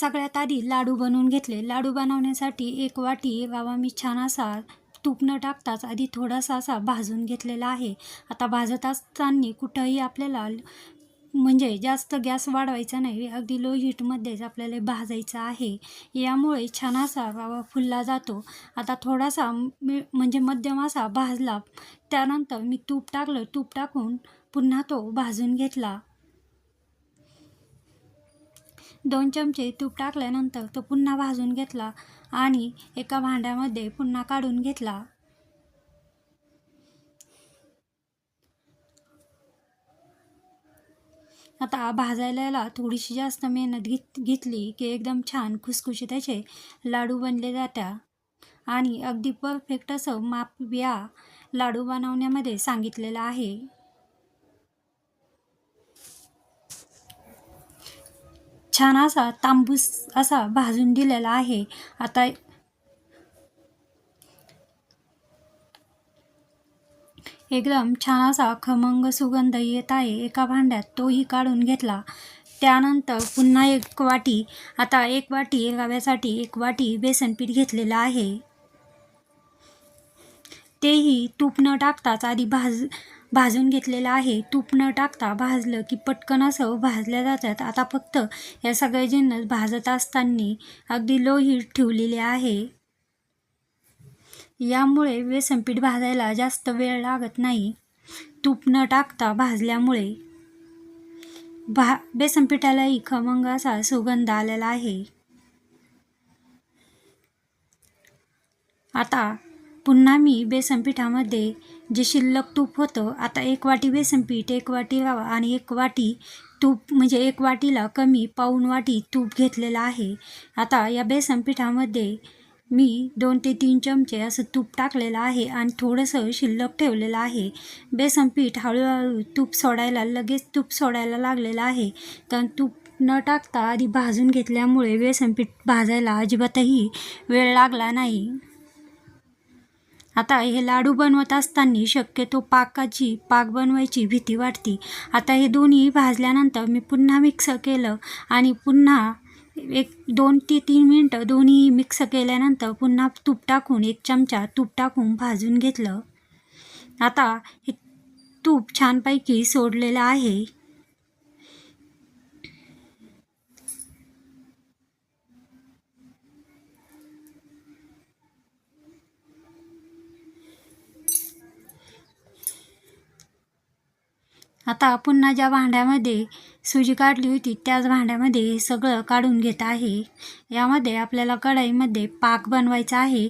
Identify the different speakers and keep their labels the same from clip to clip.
Speaker 1: सगळ्यात आधी लाडू बनवून घेतले. लाडू बनवण्यासाठी एक वाटी रवा मी छान असा तूप न टाकताच आधी थोडासा असा भाजून घेतलेला आहे. आता भाजत असताना कुठंही आपल्याला म्हणजे जास्त गॅस वाढवायचा नाही. अगदी लो हीटमध्येच आपल्याला भाजायचं आहे. यामुळे छान असा रवा फुलला जातो. आता थोडासा मी म्हणजे मध्यम असा भाजला. त्यानंतर मी तूप टाकलं. तूप टाकून पुन्हा तो भाजून घेतला. दोन चमचे तूप टाकल्यानंतर तो पुन्हा भाजून घेतला आणि एका भांड्यामध्ये पुन्हा काढून घेतला. आता भाजायला थोडीशी जास्त मेहनत घेत घेतली की एकदम छान खुसखुशी त्याचे लाडू बनले जात्या. आणि अगदी परफेक्ट असं माप या लाडू बनवण्यामध्ये सांगितलेलं आहे. छान असा तांबूस असा भाजून दिलेला आहे. आता एकदम छान असा खमंग सुगंध येत आहे एका भांड्यात. तोही काढून घेतला. त्यानंतर पुन्हा एक वाटी आता एक वाटी रव्यासाठी एक वाटी बेसनपीठ घेतलेलं आहे. तेही तूप न टाकताच आधी भाज भाजून घेतलेलं आहे. तूप न टाकता भाजलं की पटकन असं भाजल्या जातात. आता फक्त या सगळे जिन्नस भाजत असताना अगदी लो हीट ठेवलेली आहे. यामुळे व्यसनपीठ भाजायला जास्त वेळ लागत नाही. तूप न टाकता भाजल्यामुळे भा बेसनपिठालाही खमंग असा सुगंध आलेला आहे. आता पुन्हा मी बेसन पिठामध्ये जे शिल्लक तूप होतं आता एक वाटी बेसन पीठ एक वाटी रवा आणि एक वाटी तूप म्हणजे एक वाटीला कमी पाऊन वाटी तूप घेतलेलं आहे. आता या बेसन पिठामध्ये मी दोन ते तीन चमचे असं तूप टाकलेलं आहे आणि थोडंसं शिल्लक ठेवलेलं आहे. बेसन पीठ हळूहळू तूप सोडायला लगेच तूप सोडायला लागलेलं आहे. कारण तूप न टाकता आधी भाजून घेतल्यामुळे बेसन पीठ भाजायला अजिबातही वेळ लागला नाही. आता हे लाडू बनवत असताना शक्यतो पाकाची पाक बनवायची भीती वाटते. आता हे दोन्ही भाजल्यानंतर मी पुन्हा मिक्स केलं आणि पुन्हा एक दोन ते तीन मिनटं दोन्ही मिक्स केल्यानंतर पुन्हा तूप टाकून एक चमचा तूप टाकून भाजून घेतलं. आता हे तूप छानपैकी सोडलेलं आहे. आता पुन्हा ज्या भांड्यामध्ये सुजी काढली होती त्याच भांड्यामध्ये हे सगळं काढून घेत आहे. यामध्ये आपल्याला कढाईमध्ये पाक बनवायचा आहे.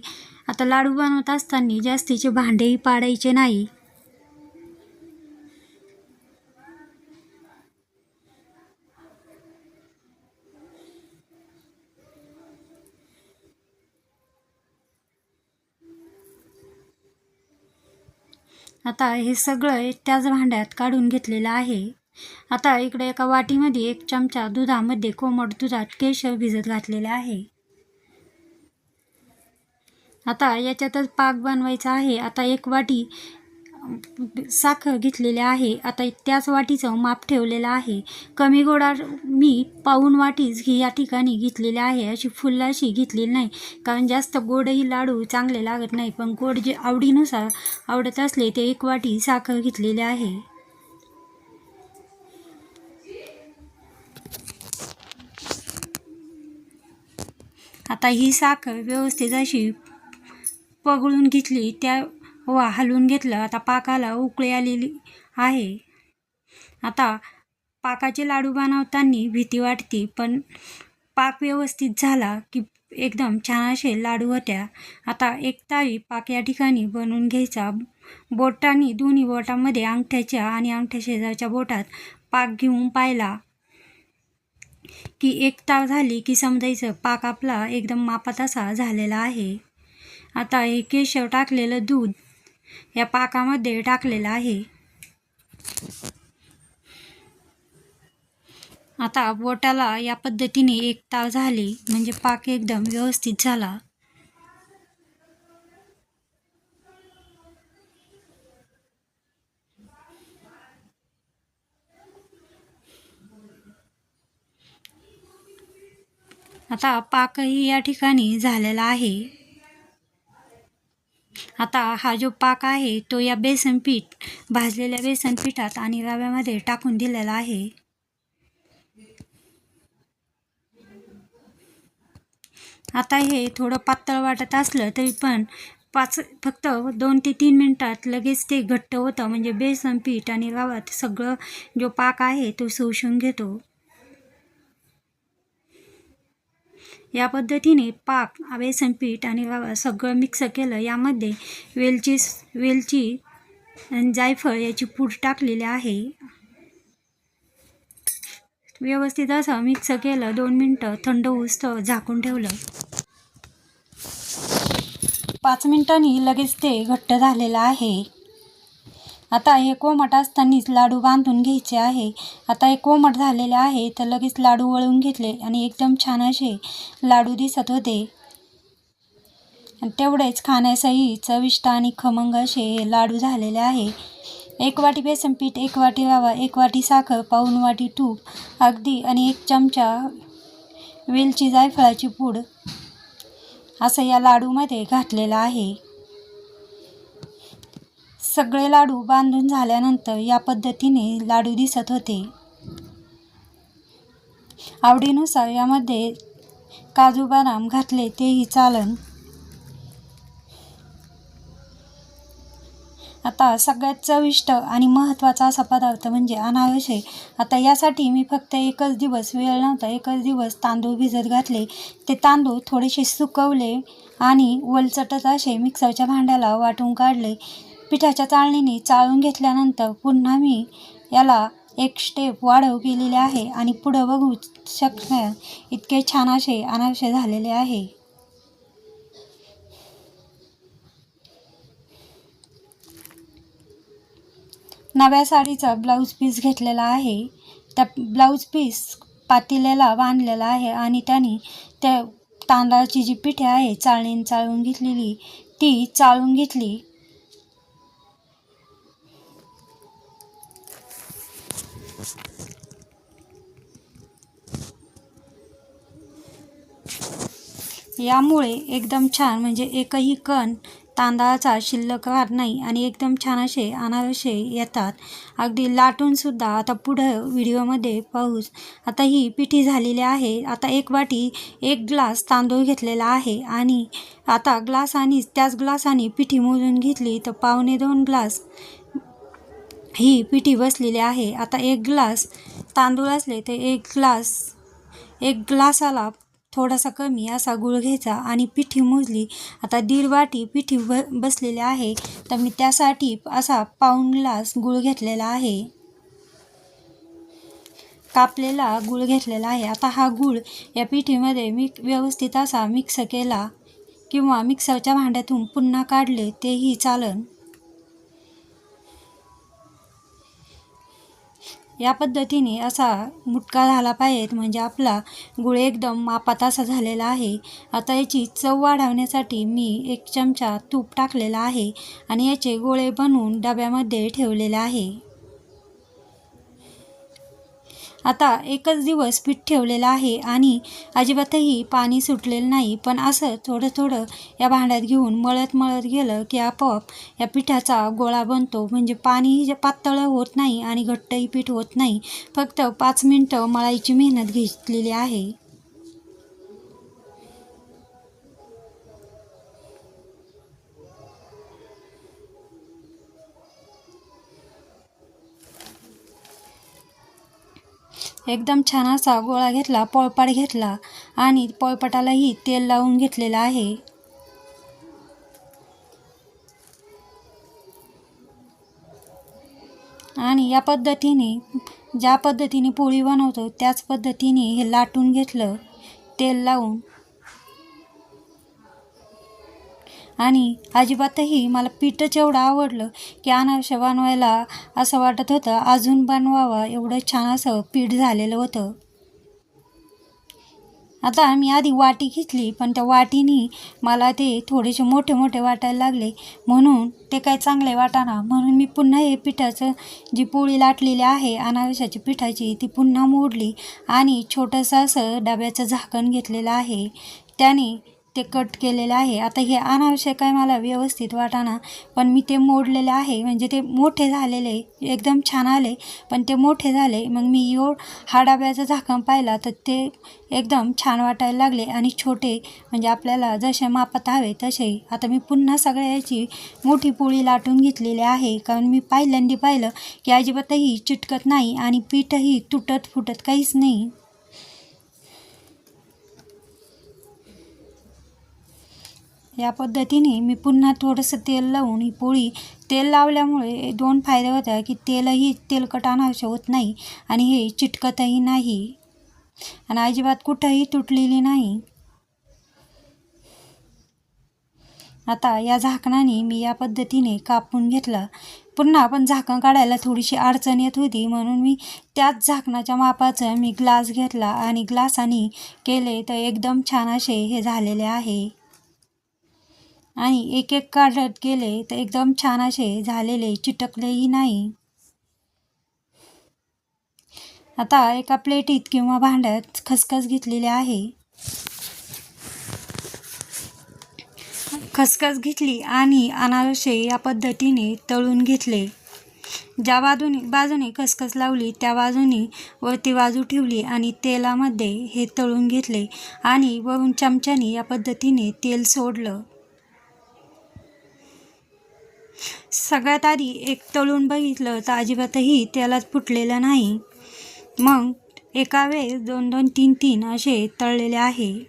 Speaker 1: आता लाडू बनवत असताना जास्तीचे भांडेही पाडायचे नाही. आता हे सगळं त्याच भांड्यात काढून घेतलेलं आहे. आता इकडे एका वाटीमध्ये एक चमचा दुधामध्ये कोमट दुधात केशर भिजत घातलेले आहे. आता याच्यातच पाक बनवायचा आहे. आता एक वाटी साखर घेतलेली आहे. आता त्याच वाटीचं माप ठेवलेलं आहे. कमी गोडा मी पाऊन वाटीच ही या ठिकाणी घेतलेली आहे. अशी फुल अशी घेतलेली नाही. कारण जास्त गोडही लाडू चांगले लागत नाही. पण गोड जे आवडीनुसार आवडत असले ते एक वाटी साखर घेतलेली आहे. आता ही साखर व्यवस्थित अशी पगळून घेतली. त्या वा हलवून घेतलं. आता पाकाला उकळी आलेली आहे. आता पाकाचे लाडू बनवताना भीती वाटते पण पाक व्यवस्थित झाला की एकदम छान असे लाडू होत्या. आता एक ताळी पाक या ठिकाणी बनवून घ्यायचा. बोटांनी दोन्ही बोटामध्ये अंगठ्याच्या आणि अंगठ्या शेजारच्या बोटात पाक घेऊन पाहिला की एक ताव झाली की समजायचं पाक आपला एकदम मापात असा झालेला आहे. आता हे केशव टाकलेलं दूध या पाकामध्ये टाकलेलं आहे. आता बोटाला या पद्धतीने एक ताव झाली म्हणजे पाक एकदम व्यवस्थित झाला. आता पाकही या ठिकाणी झालेला आहे. आता हा जो पाक आहे तो या बेसन पीठ भाजलेल्या बेसन पिठात आणि रव्यामध्ये टाकून दिलेला आहे. आता हे थोडं पातळ वाटत असलं तरी पण पाच फक्त दोन ते तीन मिनटात लगेच ते घट्ट होतं. म्हणजे बेसन पीठ आणि रवात सगळं जो पाक आहे तो शोषून घेतो. या पद्धतीने पाक बेसन पीठ आणि सगळं मिक्स केलं यामध्ये वेलची वेलची जायफळ याची पूड टाकलेली आहे. व्यवस्थित असं मिक्स केलं दोन मिनटं थंड होऊस्तवर झाकून ठेवलं. पाच मिनटांनी लगेच ते घट्ट झालेलं आहे. आता हे कोमट असतानाच लाडू बांधून घ्यायचे आहे. आता हे कोमट झालेले आहे तर लगेच लाडू वळून घेतले आणि एकदम छान असे लाडू दिसत होते. तेवढेच खाण्यासही चविष्ट आणि खमंग असे हे लाडू झालेले आहे. एक वाटी बेसन पीठ एक वाटी रवा एक वाटी साखर पाऊन वाटी तूप अगदी आणि एक चमचा वेलची जायफळाची पूड असं या लाडूमध्ये घातलेलं आहे. सगळे लाडू बांधून झाल्यानंतर या पद्धतीने लाडू दिसत होते. आवडीनुसार यामध्ये काजू बदाम घातले तेही चालन. आता सगळ्यात चविष्ट आणि महत्त्वाचा असा पदार्थ म्हणजे अनारसे आता यासाठी मी फक्त एकच दिवस वेळ नव्हता एकच दिवस तांदूळ भिजत घातले. ते तांदूळ थोडेसे सुकवले आणि वलचटत असे मिक्सरच्या भांड्याला वाटून काढले. पिठाच्या चाळणीने चाळून घेतल्यानंतर पुन्हा मी याला एक स्टेप वाढव केलेले आहे आणि पुढं बघू शकण्या इतके छान असे अनावश्य झालेले आहे. नव्या साडीचा ब्लाऊज पीस घेतलेला आहे. त्या ब्लाऊज पीस पातेल्याला बांधलेला आहे आणि त्याने त्या तांदळाची जी पिठे आहे चाळणीने चाळून घेतलेली ती चाळून घेतली. यामुळे एकदम छान म्हणजे एकही कण तांदळाचा शिल्लक राहत नाही आणि एकदम छान असे अनारसे येतात. अगदी लाटूनसुद्धा आता पुढं व्हिडिओमध्ये पाहूच. आता ही पिठी झालेली आहे. आता एक वाटी एक ग्लास तांदूळ घेतलेला आहे आणि आता ग्लास आणि त्याच ग्लासाने पिठी मोजून घेतली तर पावणे दोन ग्लास ही पिठी बसलेली आहे. आता एक ग्लास तांदूळ असले तर एक ग्लास एक ग्लासाला थोडासा कमी असा गुळ घ्यायचा आणि पिठी मोजली. आता दीड वाटी पिठी ब बसलेली आहे. तर मी त्यासाठी असा पाऊण ग्लास गुळ घेतलेला आहे. कापलेला गुळ घेतलेला आहे. आता हा गुळ या पिठीमध्ये मी व्यवस्थित असा मिक्स केला किंवा मिक्सरच्या भांड्यातून पुन्हा काढले तेही चालन. या पद्धतीने असा मुटका झाला पाहिजेत. म्हणजे आपला गुळ एकदम मापात असा झालेला आहे. आता याची चव वाढवण्यासाठी मी एक चमचा तूप टाकलेला आहे आणि याचे गोळे बनवून डब्यामध्ये ठेवलेले आहे. आता एकच दिवस पीठ ठेवलेलं आहे आणि अजिबातही पाणी सुटलेलं नाही. पण असं थोडं थोडं या भांड्यात घेऊन मळत मळत गेलं की आपोआप या पिठाचा गोळा बनतो. म्हणजे पाणीही जे पातळ होत नाही आणि घट्टही पीठ होत नाही. फक्त पाच मिनटं मळायची मेहनत घेतलेली आहे. एकदम छान असा गोळा घेतला पोळपाट घेतला आणि पोळपाटालाही तेल लावून घेतलेलं आहे. आणि या पद्धतीने ज्या पद्धतीने पोळी बनवतो त्याच पद्धतीने हे लाटून घेतलं तेल लावून. आणि अजिबातही मला पीठच एवढं आवडलं की अनारसे बनवायला असं वाटत होतं अजून बनवावं एवढं छान असं पीठ झालेलं होतं. आता मी आधी वाटी घेतली पण त्या वाटीनी मला ते थोडेसे मोठे मोठे वाटायला लागले. म्हणून ते काही चांगले वाटाना म्हणून मी पुन्हा हे पिठाचं जी पोळी लाटलेली आहे अनारशाची पिठाची ती पुन्हा मोडली आणि छोटंसं असं डब्याचं झाकण घेतलेलं आहे. त्याने ते कट केलेलं आहे. आता हे अनावश्यक आहे मला व्यवस्थित वाटाना पण मी ते मोडलेले आहे. म्हणजे ते मोठे झालेले एकदम छान आले पण ते मोठे झाले. मग मी एवढ हा डब्याचा झाकण पाहिला तर ते एकदम छान वाटायला लागले आणि छोटे म्हणजे आपल्याला जसे मापात हवे तसे. आता मी पुन्हा सगळ्याची मोठी पोळी लाटून घेतलेली आहे. कारण मी पाहिल्यांदी पाहिलं की अजिबातही चिटकत नाही आणि पीठही तुटत फुटत काहीच नाही. या पद्धतीने मी पुन्हा थोडंसं तेल लावून ही पोळी तेल लावल्यामुळे दोन फायदे होतात की तेलही तेलकट अनावश्यक होत नाही आणि हे चिटकतही नाही आणि अजिबात कुठंही तुटलेली नाही. आता या झाकणाने मी या पद्धतीने कापून घेतला. पुन्हा आपण झाकण काढायला थोडीशी अडचण येत होती म्हणून मी त्याच झाकणाच्या मापाचं मी ग्लास घेतला आणि ग्लासाने केले तर एकदम छान असे हे झालेले आहे. आणि एक एक काढत गेले तर एकदम छान असे झालेले चिटकलेही नाही. आता एका प्लेटीत किंवा भांड्यात खसखस घेतलेली आहे. खसखस घेतली आणि अनारसे या पद्धतीने तळून घेतले. ज्या बाजूने बाजूने खसखस लावली त्या बाजूने वरती बाजू ठेवली आणि तेलामध्ये हे तळून घेतले आणि वरून चमच्याने या पद्धतीने तेल सोडलं. सगळ्यात आधी एक तळून बघितलं तर अजिबातही त्यालाच फुटलेलं नाही. मग एका वेळेस दोन दोन तीन तीन असे तळलेले आहे.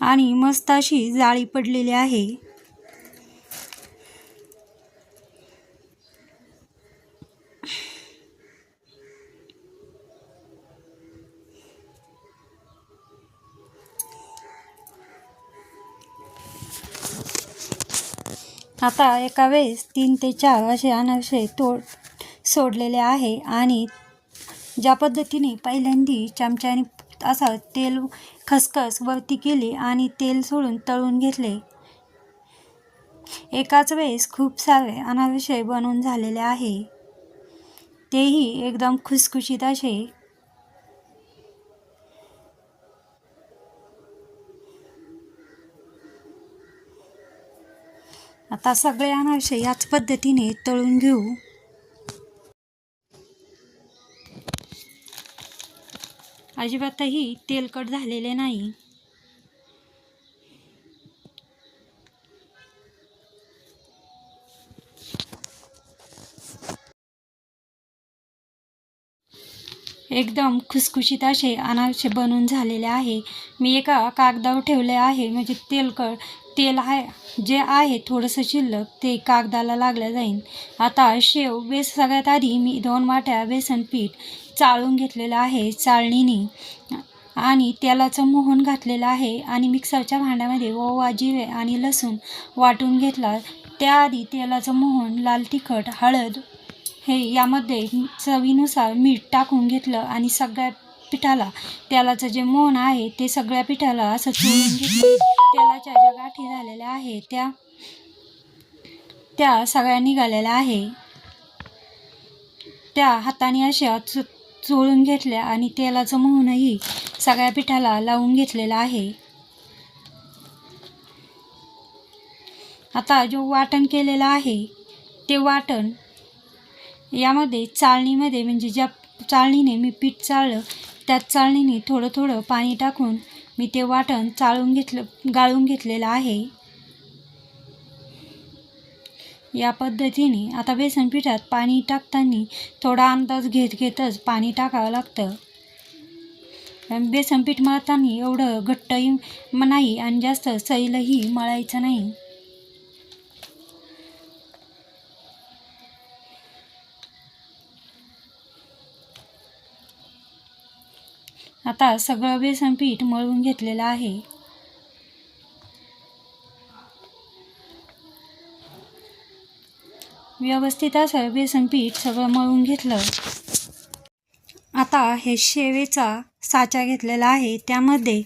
Speaker 1: आणि मस्त अशी जाळी पडलेली आहे. आता एका वेळेस तीन ते चार असे अनारसे तोड सोडलेले आहे आणि ज्या पद्धतीने पहिल्यांदी चमच्याने असं तेल खसखस वरती केली आणि तेल सोडून तळून घेतले. एकाच वेळेस खूप सारे अनारसे बनवून झालेले आहे. तेही एकदम खुसखुशीत असे आता सगळे अनारसे याच पद्धतीने तळून घेऊ. अजिबातही तेलकट झालेले नाही. एकदम खुसखुशीत असे अनारसे बनून झालेले आहे. मी एका कागदावर ठेवले आहे. म्हणजे तेलकट तेल आहे जे आहे थोडंसं शिल्लक ते कागदाला लागलं जाईल आता शेव बेस सगळ्यात आधी मी दोन वाट्या बेसन पीठ चाळून घेतलेलं आहे चाळणीने. आणि तेलाचं मोहन घातलेलं आहे आणि मिक्सरच्या भांड्यामध्ये ओवा जिरे आणि लसूण वाटून घेतला. त्याआधी तेलाचं मोहन लाल तिखट हळद हे यामध्ये चवीनुसार मीठ टाकून घेतलं आणि सगळ्यात पिठाला. तेलाचं जे मोहन आहे ते सगळ्या पिठाला असं चोळून घेतलं. तेलाच्या ज्या गाठी झालेल्या आहे त्या त्या सगळ्या निघालेल्या आहे. त्या हाताने अशा चो चोळून घेतल्या आणि तेलाचं मोहनही सगळ्या पिठाला लावून घेतलेलं आहे. आता जो वाटण केलेला आहे ते वाटण यामध्ये चाळणीमध्ये म्हणजे ज्या चाळणीने मी पीठ चाळलं त्यात चाळणीने थोडं थोडं पाणी टाकून मी ते वाटण चाळून घेतलं गाळून घेतलेलं आहे. या पद्धतीने आता बेसन पिठात पाणी टाकताना थोडा अंदाज घेत घेतच पाणी टाकावं लागतं. बेसन पीठ मळताना एवढं घट्टही नाही आणि जास्त सैलही मळायचं नाही. आता सगळं बेसन पीठ मळून घेतलेलं आहे. व्यवस्थित असं बेसन पीठ सगळं मळून घेतलं. आता हे शेवेचा साचा घेतलेला आहे. त्यामध्ये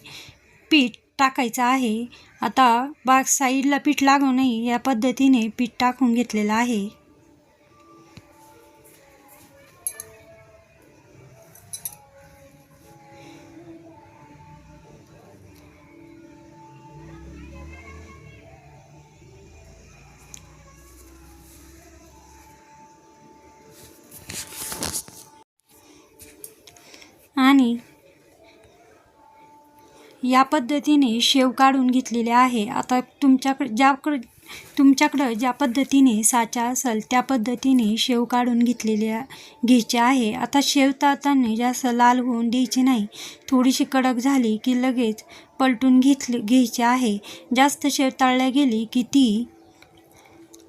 Speaker 1: पीठ टाकायचं आहे. आता बाग साईडला पीठ लागू नये या पद्धतीने पीठ टाकून घेतलेलं आहे. आणि या पद्धतीने शेव काढून घेतलेले आहे. आता तुमच्याकडे ज्याकडे तुमच्याकडं ज्या पद्धतीने साचा असेल त्या पद्धतीने शेव काढून घेतलेले घ्यायचे आहे. आता शेव तळताना जास्त लाल होऊन द्यायची नाही. थोडीशी कडक झाली की लगेच पलटून घेतली घ्यायची आहे. जास्त शेव तळल्या गेली की ती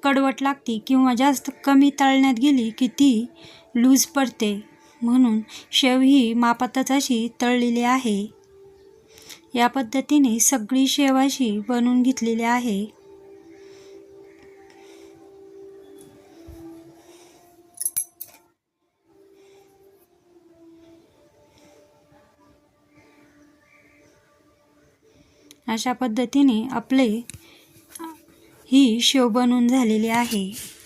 Speaker 1: कडवट लागते किंवा जास्त कमी तळण्यात गेली की ती लूज पडते. म्हणून शेव ही मापातच अशी तळलेली आहे. या पद्धतीने सगळी शेव अशी बनवून घेतलेली आहे. अशा पद्धतीने आपले ही शेव बनवून झालेली आहे.